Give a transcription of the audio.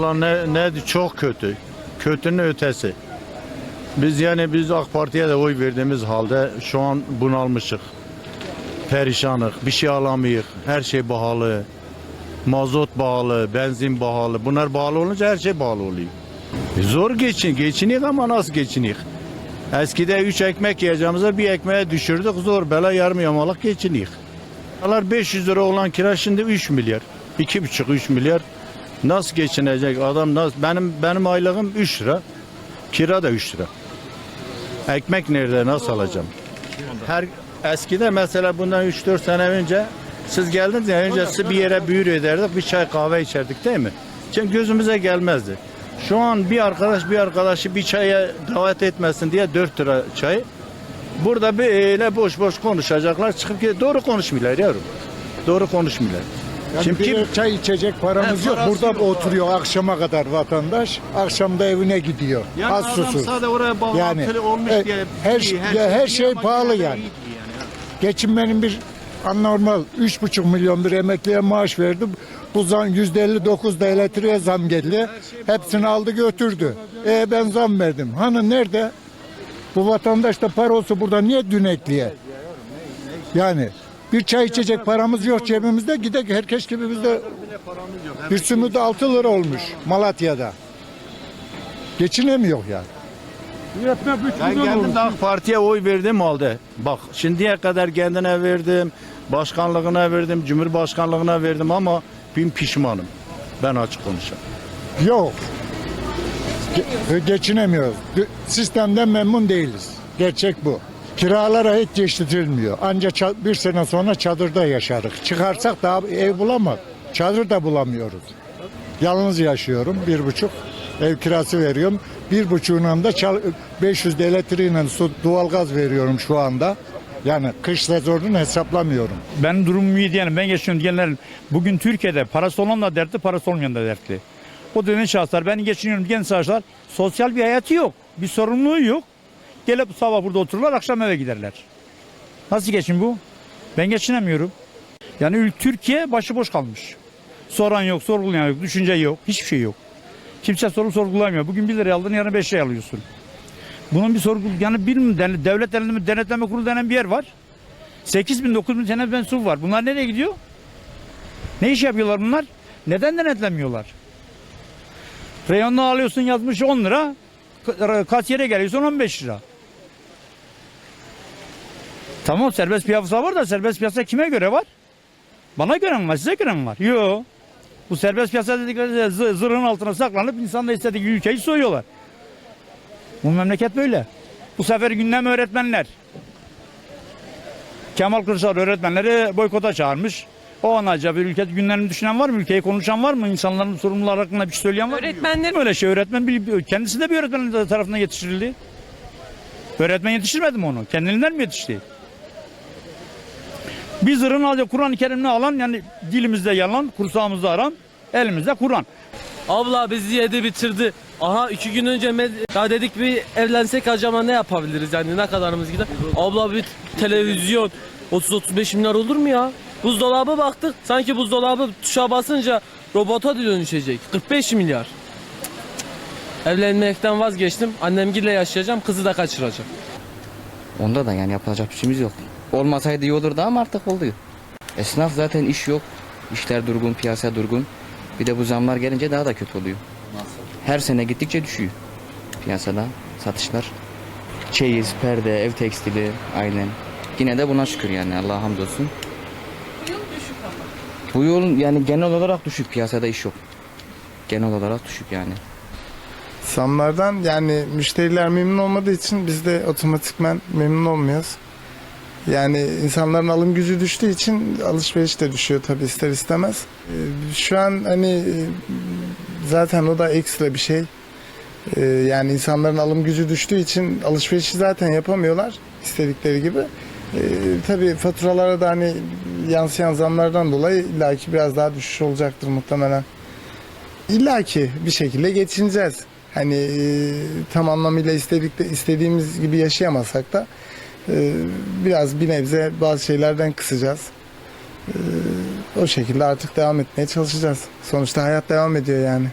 Valla ne, ne çok kötü. Kötünün ötesi. Biz yani biz AK Parti'ye de oy verdiğimiz halde şu an bunalmışık. Perişanık. Bir şey alamayık. Her şey pahalı. Mazot pahalı, benzin pahalı. Bunlar pahalı olunca her şey pahalı oluyor. Zor geçin, geçinik ama nasıl geçinik? Eskide 3 ekmek yiyeceğimize bir ekmeğe düşürdük zor bela yarım yamalık geçinik. Kiralar 500 lira olan kira şimdi 3 milyar. 2,5-3 milyar. Nasıl geçinecek adam nasıl? Benim benim aylığım 3 lira. Kira da 3 lira. Ekmek nerede nasıl alacağım? Her eskide mesela bundan 3-4 sene önce siz geldiniz ya önce bir yere büyür ederdik bir çay kahve içerdik değil mi? Çünkü gözümüze gelmezdi. Şu an bir arkadaş bir arkadaşı bir çaya davet etmesin diye 4 lira çay. Burada böyle boş boş konuşacaklar çıkıp ki doğru konuşmuyorlar yavrum. Doğru konuşmuyorlar. Yani Şimdi kim- bir çay içecek paramız He, yok. parası Burada yok. oturuyor akşama kadar vatandaş. Akşam da evine gidiyor. Yani Az adam susuz. sadece oraya bağlantılı Yani, olmuş e, diye. her- iyi, ya her iyi şey ama pahalı yine de yani. iyidir yani. Geçinmenin bir anormal 3,5 milyon bir emekliye maaş verdi. Bu zam %59 da elektriğe zam geldi. Hepsini aldı götürdü. E ben zam verdim. Hani nerede? Bu vatandaş da para olsa burada niye dünekliye? Yani bir çay içecek paramız yok cebimizde. Gidek herkes gibi bizde bir sümüt 6 lira olmuş Malatya'da. Geçinemiyor yani. Ben geldim de AK Parti'ye oy verdim halde. Bak şimdiye kadar kendine verdim, başkanlığına verdim, cumhurbaşkanlığına verdim ama bin pişmanım. Ben açık konuşayım. Yok. Ge- geçinemiyoruz. Sistemden memnun değiliz. Gerçek bu. Kiralara hiç geçtirilmiyor. Ancak bir sene sonra çadırda yaşarız. Çıkarsak daha ev bulamak. Çadır da bulamıyoruz. Yalnız yaşıyorum. Bir buçuk ev kirası veriyorum. Bir buçuğundan da çal- 500 de elektriğiyle su, doğalgaz veriyorum şu anda. Yani kış sezonunu hesaplamıyorum. Ben durumum iyi diyelim. Ben geçiyorum diyenlerin bugün Türkiye'de parası olan da dertli, parası olmayan da dertli. O dönem şahıslar, ben geçiniyorum diyen şahıslar sosyal bir hayatı yok. Bir sorumluluğu yok. Gelip sabah burada otururlar, akşam eve giderler. Nasıl geçin bu? Ben geçinemiyorum. Yani Türkiye başıboş kalmış. Soran yok, sorgulayan yok, düşünce yok, hiçbir şey yok. Kimse soru sorgulamıyor. Bugün 1 lira aldın, yarın 5 lira alıyorsun. Bunun bir sorgu, yani bilmiyorum, devlet elinde denetleme kurulu denen bir yer var. 8 bin 9 bin tane mensup var. Bunlar nereye gidiyor? Ne iş yapıyorlar bunlar? Neden denetlemiyorlar? Reyonunu alıyorsun yazmış 10 lira. Ka- Kasiyere geliyorsun 15 lira. Tamam serbest piyasa var da serbest piyasa kime göre var? Bana göre mi var? Size göre mi var? Yok. Bu serbest piyasa dedikleri de zı- zırhın altına saklanıp insanla istediği ülkeyi soyuyorlar. Bu memleket böyle. Bu sefer gündem öğretmenler. Kemal Kılıçdaroğlu öğretmenleri boykota çağırmış. O an acaba ülke günlerini düşünen var mı? Ülkeyi konuşan var mı? İnsanların sorumluları hakkında bir şey söyleyen var mı? Öğretmenler- Böyle şey öğretmen bir- kendisi de bir öğretmen tarafından yetiştirildi. Öğretmen yetiştirmedi mi onu? Kendiliğinden mi yetişti? Bir zırhın aldığı Kur'an-ı Kerim'ini alan yani dilimizde yalan, kursağımızda aram, elimizde Kur'an. Abla bizi yedi bitirdi. Aha iki gün önce med- ya dedik bir evlensek acaba ne yapabiliriz yani ne kadarımız gider. Abla bir televizyon 30-35 milyar olur mu ya? Buzdolabı baktık sanki buzdolabı tuşa basınca robota dönüşecek. 45 milyar. Evlenmekten vazgeçtim. Annemgille yaşayacağım. Kızı da kaçıracağım. Onda da yani yapılacak bir şeyimiz yok. Olmasaydı iyi olurdu ama artık oluyor. Esnaf zaten iş yok. İşler durgun, piyasa durgun. Bir de bu zamlar gelince daha da kötü oluyor. Her sene gittikçe düşüyor piyasada satışlar. Çeyiz, perde, ev tekstili aynen. Yine de buna şükür yani Allah'a hamdolsun. Bu yıl yani genel olarak düşük piyasada iş yok. Genel olarak düşük yani. Zamlardan yani müşteriler memnun olmadığı için biz de otomatikmen memnun olmuyoruz. Yani insanların alım gücü düştüğü için alışveriş de düşüyor tabii ister istemez. Ee, Şu an hani e, zaten o da ekstra bir şey. Ee, Yani insanların alım gücü düştüğü için alışverişi zaten yapamıyorlar istedikleri gibi. Ee, tabii faturalara da hani yansıyan zamlardan dolayı illaki biraz daha düşüş olacaktır muhtemelen. İlla ki bir şekilde geçineceğiz. Hani e, tam anlamıyla istedik istediğimiz gibi yaşayamasak da e, biraz bir nebze bazı şeylerden kısacağız. E, o şekilde artık devam etmeye çalışacağız. Sonuçta hayat devam ediyor yani.